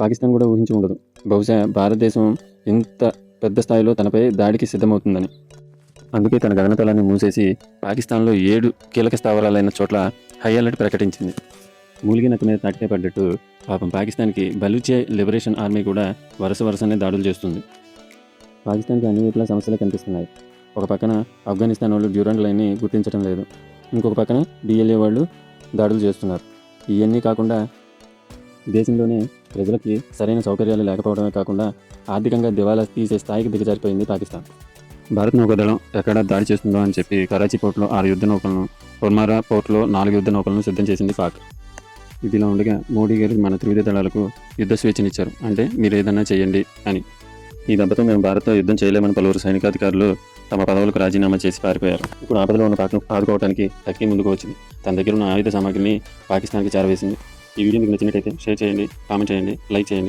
పాకిస్తాన్ కూడా ఊహించి ఉండదు. బహుశా భారతదేశం ఇంత పెద్ద స్థాయిలో తనపై దాడికి సిద్ధమవుతుందని. అందుకే తన గగనతలాన్ని మూసేసి పాకిస్తాన్లో ఏడు కీలక స్థావరాలైన చోట్ల హై అలర్ట్ ప్రకటించింది. మూలిగి మీద తాకితే పడ్డట్టు పాపం పాకిస్తాన్కి బలూచే లిబరేషన్ ఆర్మీ కూడా వరుస వరుసనే దాడులు చేస్తుంది. పాకిస్తాన్కి అన్ని వైపులా సమస్యలు కనిపిస్తున్నాయి. ఒక పక్కన ఆఫ్ఘనిస్తాన్ వాళ్ళు డ్యూరెంట్ లైన్ని గుర్తించడం లేదు. ఇంకొక పక్కన డిఎల్ఏ వాళ్ళు దాడులు చేస్తున్నారు. ఇవన్నీ కాకుండా దేశంలోనే ప్రజలకి సరైన సౌకర్యాలు లేకపోవడమే కాకుండా ఆర్థికంగా దివాలా తీసే స్థాయికి దిగజారిపోయింది పాకిస్తాన్. భారత్ నౌకాదళం ఎక్కడ దాడి చేస్తుందో అని చెప్పి కరాచీ పోర్టులో ఆరు యుద్ధ నౌకలను పొర్మారా పోర్టులో నాలుగు యుద్ధ నౌకలను సిద్ధం చేసింది పాక్. ఇదిలా ఉండగా మోడీ గారు మన త్రివిధ దళాలకు యుద్ధ స్వేచ్ఛనిచ్చారు. అంటే మీరు ఏదన్నా చేయండి అని. ఈ దెబ్బతో మేము భారత్తో యుద్ధం చేయలేమని పలువురు సైనికాధికారులు తమ పదవులకు రాజీనామా చేసి పారిపోయారు. ఇప్పుడు ఆపదలో ఉన్న పాక్ను ఆదుకోవడానికి టర్కీ ముందుకు వచ్చింది. తన దగ్గర ఉన్న ఆయుధ సామాగ్రిని పాకిస్తాన్కి చేరవేసింది. ఈ వీడియో మీకు నచ్చినట్టయితే షేర్ చేయండి కామెంట్ చేయండి లైక్ చేయండి.